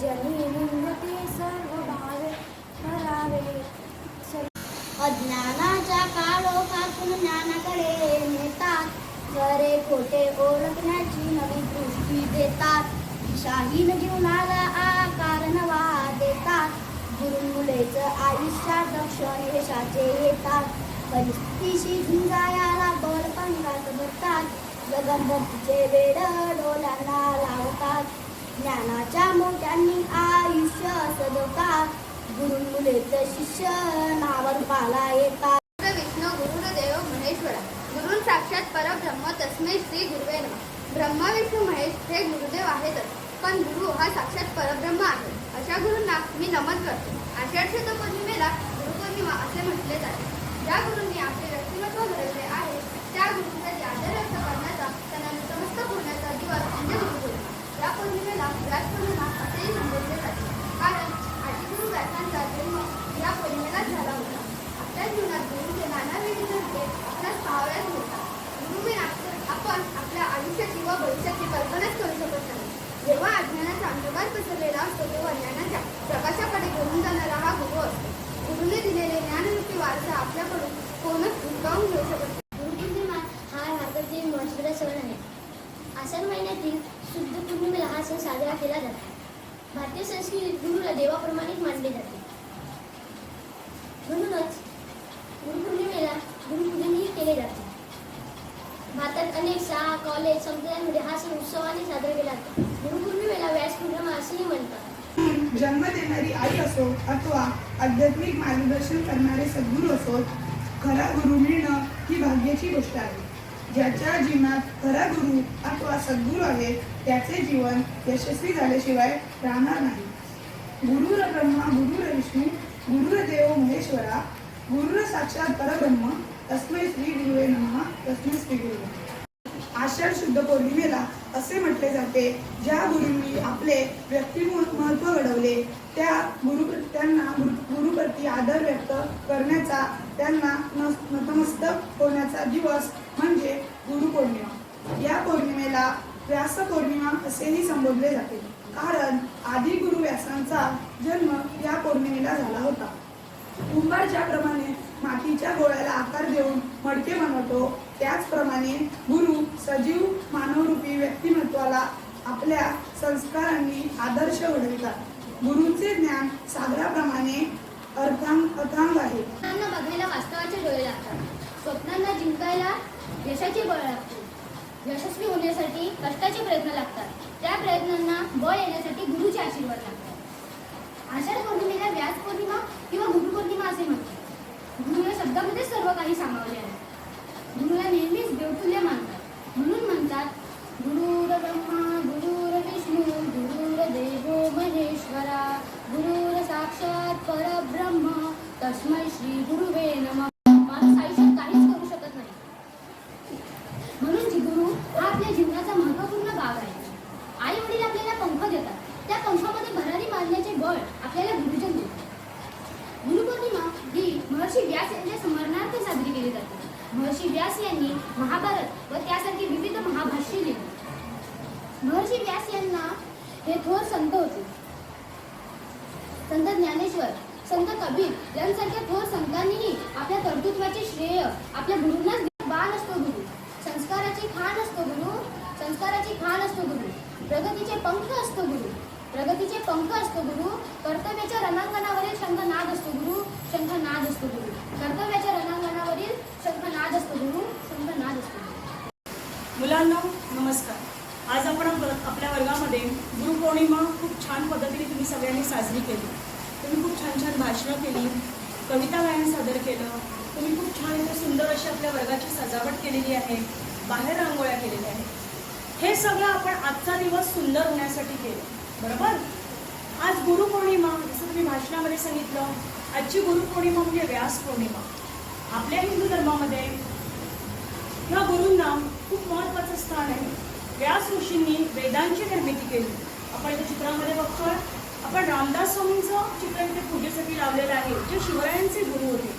जनी निंदते सर्व भावे करावे. अज्ञानाच्या काळोखातून ज्ञानाकडे नेतात. खरे खोटे ओळखण्याची नवी दृष्टी देतात. शाहीन जीवनाला आकार नवा देतात गुरुमुलेच आयुष्यात क्षण यशाचे येतात. परिस्थितीशी झुंजायाला बळ पंगात बसतात. जगनभक्तीचे वेड डोळ्यांना लावतात. ज्ञानाच्या मोठ्यांनी आयुष्य सजवतात गुरुमुलेच शिष्य नावर पाला येतात. विष्णू गुरुदेव महेश्वरा. गुरु साक्षात परब्रह्म तस्मै श्री गुरुवे नमः. ब्रह्मा विष्णू महेश हे गुरुदेव आहेतच पण गुरु हा साक्षात परब्रह्म आहे. अशा गुरूंना मी नमन करतो. आषाढ पौर्णिमेला गुरुपौर्णिमा असे म्हटले जाते. ज्या गुरूंनी आपले व्यक्तिमत्व घडवले आहे त्या गुरूंसाठी आदर व्यक्त करण्याचा त्यांना नतमस्तक होण्याचा दिवस म्हणजे गुरुपौर्णिमा या पौर्णिमेला व्यास पौर्णिमा असेही संबोधले जाते कारण आदिगुरु व्यासांचा जन्म या पौर्णिमेलाच झाला होता आपल्या जीवनात गुरुचे नानाविध घडते आपल्यास पाहावयास मिळतात गुरुविना आपण आपल्या आयुष्याची व भविष्याची कल्पनाच करू शकत नाही जेव्हा अज्ञानाचा अंधकार पसरलेला असतो तेव्हा ज्ञानाच्या प्रकाशाकडे घेऊन जाणारा हा गुरु असतो गुरुने दिलेले ज्ञानरूपी वारसा आपल्याकडून कोणच हुसकावून घेऊ शकत नाही. गुरुपौर्णिमा हा भारतातील महत्त्वाचा सण आहे आषाढ महिन्यातील शुद्ध पौर्णिमेला हा सण साजरा केला जातो भारतीय संस्कृतीत गुरुला देवाप्रमाणेच मानले जाते. म्हणूनच गुरुपौर्णिमेला गुरुपूजनही केले जाते. भारतात अनेक शाळा कॉलेज संप्रदायांमध्ये हा सण उत्सवाने साजरा केला जातो. गुरुपौर्णिमेला व्यासपौर्णिमा असेही म्हणतात. जन्म देणारी आई असो अथवा आध्यात्मिक मार्गदर्शन करणारे सद्गुरू असो खरा गुरु मिळणं ही भाग्याची गोष्ट आहे. ज्याच्या जीवनात खरा गुरु अथवा सद्गुरू आहे त्याचे जीवन यशस्वी झाल्याशिवाय राहणार नाही. गुरुर ब्रह्मा गुरुर विष्णू गुरुर देव महेश्वरा गुरुर साक्षात परब्रह्म तस्मै श्री गुरुवे नमः तस्मै श्री गुरु आषाढ शुद्ध पौर्णिमेला असे म्हटले जाते ज्या गुरूंनी आपले व्यक्तिमत्व घडवले त्या गुरु त्यांना गुरु- गुरुप्रती आदर व्यक्त करण्याचा त्यांना नतमस्तक होण्याचा दिवस म्हणजे गुरुपौर्णिमा या पौर्णिमेला व्यास पौर्णिमा असेही संबोधले जाते. कारण आदी गुरु व्यासांचा जन्म या पौर्णिमेला झाला होता. कुंभार ज्याप्रमाणे मातीच्या गोळ्याला आकार देऊन मडके बनवतो. त्याचप्रमाणे गुरु सजीव मानवरूपी व्यक्तिमत्वाला आपल्या संस्कारांनी आदर्श घडवितात. गुरूंचे ज्ञान सागराप्रमाणे अर्थांग अथांग आहे. बघायला वास्तवाचे डोळे लागतात. स्वप्नांना जिंकायला यशाचे बळ लागते. यशस्वी होण्यासाठी कष्टाचे प्रयत्न लागतात. त्या प्रयत्नांना बळ येण्यासाठी गुरुचे आशीर्वाद लागतात. आषाढ पौर्णिमेला व्यास पौर्णिमा किंवा गुरुपौर्णिमा असे म्हणतात. गुरु या शब्दामध्ये सर्व काही सामावले आहे. गुरुला नेहमीच देवतुल्य मानतात. म्हणून म्हणतात गुरु ब्रह्मा यांसारख्या थोर संतांनीही आपल्या कर्तृत्वाचे श्रेय आपल्या गुरूंनाच बाण असतो गुरु. संस्काराची खाण असतो गुरु. संस्काराची खाण असतो गुरु. प्रगतीचे पंख असतो गुरु. प्रगतीचे पंख असतो गुरु. कर्तव्याच्या रणांगणावरील शंखनाद असतो गुरु. शंख नाद असतो गुरु. कर्तव्याच्या रणांगणावरील शंखनाद असतो गुरु. शंखनाद असतो मुलांना नमस्कार. आज आपण आपल्या वर्गामध्ये गुरुपौर्णिमा खूप छान पद्धतीने तुम्ही सगळ्यांनी साजरी केली. खूप छान छान भाषणं केली कविता गायन सादर केलं. तुम्ही खूप छान इथे सुंदर अशी आपल्या वर्गाची सजावट केलेली आहे बाहेर रांगोळ्या केलेल्या आहेत. हे सगळं आपण आजचा दिवस सुंदर होण्यासाठी केलं बरोबर? आज गुरुपौर्णिमा जसं तुम्ही भाषणामध्ये सांगितलं आजची गुरुपौर्णिमा म्हणजे व्यास पौर्णिमा. आपल्या हिंदू धर्मामध्ये ह्या गुरूंना खूप महत्वाचं स्थान आहे. व्यास ऋषींनी वेदांची निर्मिती केली. आपण इथे चित्रामध्ये बघतोय. आपण रामदास स्वामींचं चित्र इथे पूजेसाठी लावलेलं आहे. जे शिवरायांचे गुरु होते.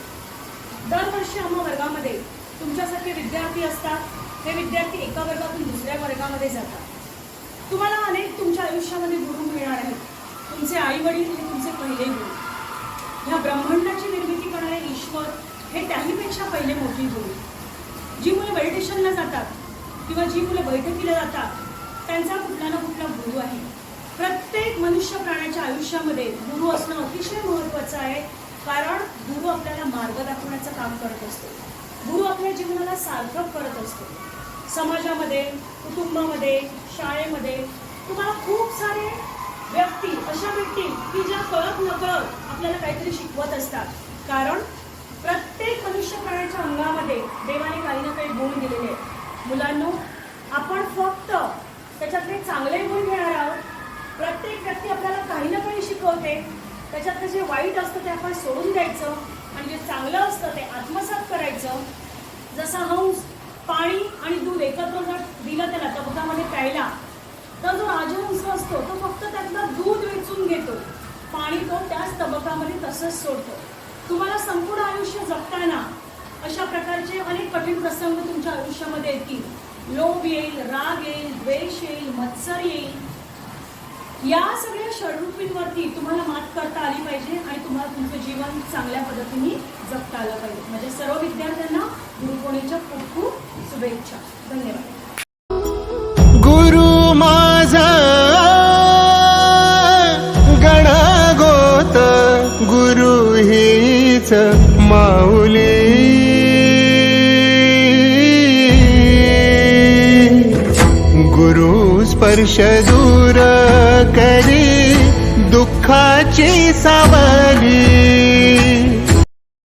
दरवर्षी आम्हा वर्गामध्ये तुमच्यासारखे विद्यार्थी असतात. हे विद्यार्थी एका वर्गातून दुसऱ्या वर्गामध्ये जातात. तुम्हाला अनेक तुमच्या आयुष्यामध्ये गुरु मिळणार आहेत. तुमचे आई वडील हे तुमचे पहिले गुरु. ह्या ब्रह्मांडाची निर्मिती करणारे ईश्वर हे त्याहीपेक्षा पहिले मोठी गुरु. जी मुलं मेडिटेशनला जातात किंवा जी मुलं बैठकीला जातात त्यांचा कुठला ना कुठला गुरु आहे. प्रत्येक मनुष्य प्राण्याच्या आयुष्यामध्ये गुरु असणं अतिशय महत्त्वाचं आहे. कारण गुरु आपल्याला मार्ग दाखवण्याचं काम करत असतो. गुरु आपल्या जीवनाला सार्थक करत असतो. समाजामध्ये कुटुंबामध्ये शाळेमध्ये तुम्हाला खूप सारे व्यक्ती अशा भेटतील की ज्या कळत नकळत आपल्याला काहीतरी शिकवत असतात. कारण प्रत्येक मनुष्य प्राण्याच्या अंगामध्ये देवाने काही ना काही गुण दिलेले आहेत. मुलांनो आपण फक्त त्याच्यातले चांगले गुण घेणार आहोत प्रत्येक व्यक्ती आपल्याला काही ना काही शिकवते. त्याच्यातलं जे वाईट असतं ते आपण सोडून द्यायचं आणि जे चांगलं असतं ते आत्मसात करायचं. जसा हंस पाणी आणि दूध एकत्र जर दिलं त्याला तबकामध्ये प्यायला तर जो राजहंस असतो तो फक्त त्यातलं दूध वेचून घेतो. पाणी तो त्याच तबकामध्ये तसंच सोडतो. तुम्हाला संपूर्ण आयुष्य जगताना अशा प्रकारचे अनेक कठीण प्रसंग तुमच्या आयुष्यामध्ये येतील. लोभ येईल राग येईल द्वेष येईल मत्सर येईल. या सगळ्या षडरूपींवरती तुम्हाला मात करता आली पाहिजे आणि तुम्हाला तुमचं जीवन चांगल्या पद्धतीने जगता आलं पाहिजे. म्हणजे सर्व विद्यार्थ्यांना गुरुपौर्णिमेच्या खूप खूप शुभेच्छा. धन्यवाद. गुरु माझा गणागोत गुरु हीच माऊली स्पर्श दूर करी दुःखाची सावली.